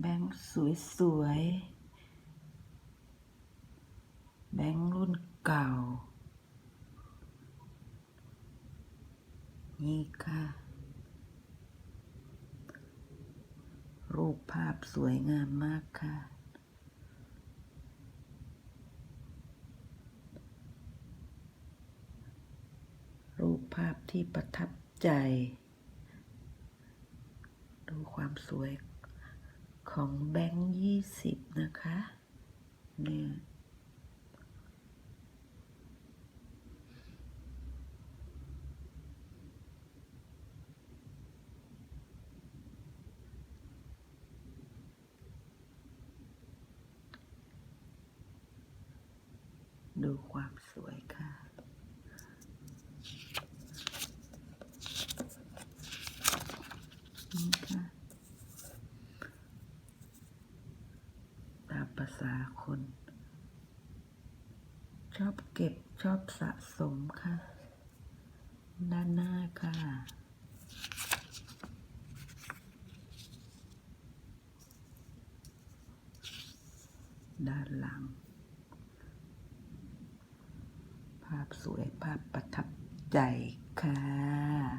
แบงค์สวยๆ แบงค์รุ่นเก่า นี่ค่ะ รูปภาพสวยงามมากค่ะ รูปภาพที่ประทับใจ ดูความสวย ของแบงค์ยี่สิบนะคะ เนี่ยดูความสวยค่ะ นี่ค่ะามภาษาคน ชอบเก็บชอบสะสมค่ะ ด้านหน้าค่ะ ด้านหลัง ภาพสวยภาพประทับใจค่ะ